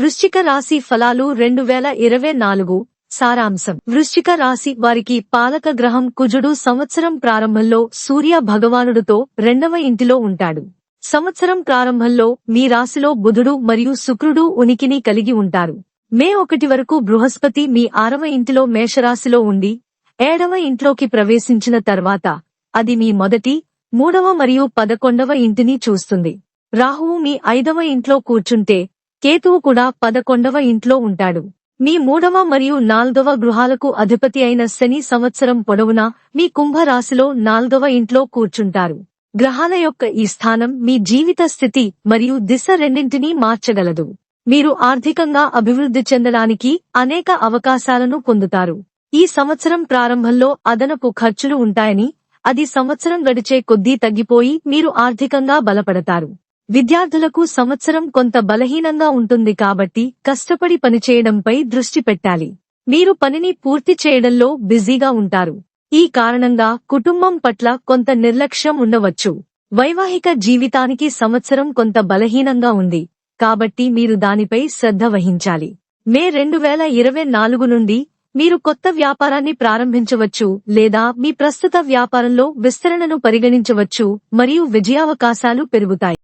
వృశ్చిక రాశి ఫలాలు రెండు వేల ఇరవై నాలుగు. సారాంశం. వృశ్చిక రాశి వారికి పాలక గ్రహం కుజుడు సంవత్సరం ప్రారంభంలో సూర్య భగవానుడితో రెండవ ఇంటిలో ఉంటాడు. సంవత్సరం ప్రారంభంలో మీ రాశిలో బుధుడు మరియు శుక్రుడు ఉనికిని కలిగి ఉంటారు. మే ఒకటి వరకు బృహస్పతి మీ ఆరవ ఇంటిలో మేషరాశిలో ఉండి ఏడవ ఇంట్లోకి ప్రవేశించిన తర్వాత అది మీ మొదటి మూడవ మరియు పదకొండవ ఇంటిని చూస్తుంది. రాహువు మీ ఐదవ ఇంట్లో కూర్చుంటే కేతువు కూడా పదకొండవ ఇంట్లో ఉంటాడు. మీ మూడవ మరియు నాల్గవ గృహాలకు అధిపతి అయిన శని సంవత్సరం పొడవునా మీ కుంభరాశిలో నాల్గవ ఇంట్లో కూర్చుంటారు. గ్రహాల యొక్క ఈ స్థానం మీ జీవిత స్థితి మరియు దిశ రెండింటినీ మార్చగలదు. మీరు ఆర్థికంగా అభివృద్ధి చెందడానికి అనేక అవకాశాలను పొందుతారు. ఈ సంవత్సరం ప్రారంభంలో అదనపు ఖర్చులు ఉంటాయని అది సంవత్సరం గడిచే కొద్దీ తగ్గిపోయి మీరు ఆర్థికంగా బలపడతారు. విద్యార్థులకు సంవత్సరం కొంత బలహీనంగా ఉంటుంది కాబట్టి కష్టపడి పనిచేయడంపై దృష్టి పెట్టాలి. మీరు పనిని పూర్తి చేయడంలో బిజీగా ఉంటారు. ఈ కారణంగా కుటుంబం పట్ల కొంత నిర్లక్ష్యం ఉండవచ్చు. వైవాహిక జీవితానికి సంవత్సరం కొంత బలహీనంగా ఉంది. కాబట్టి మీరు దానిపై శ్రద్ధ వహించాలి. మే రెండు వేల ఇరవై నాలుగు నుండి మీరు కొత్త వ్యాపారాన్ని ప్రారంభించవచ్చు లేదా మీ ప్రస్తుత వ్యాపారంలో విస్తరణను పరిగణించవచ్చు మరియు విజయావకాశాలు పెరుగుతాయి.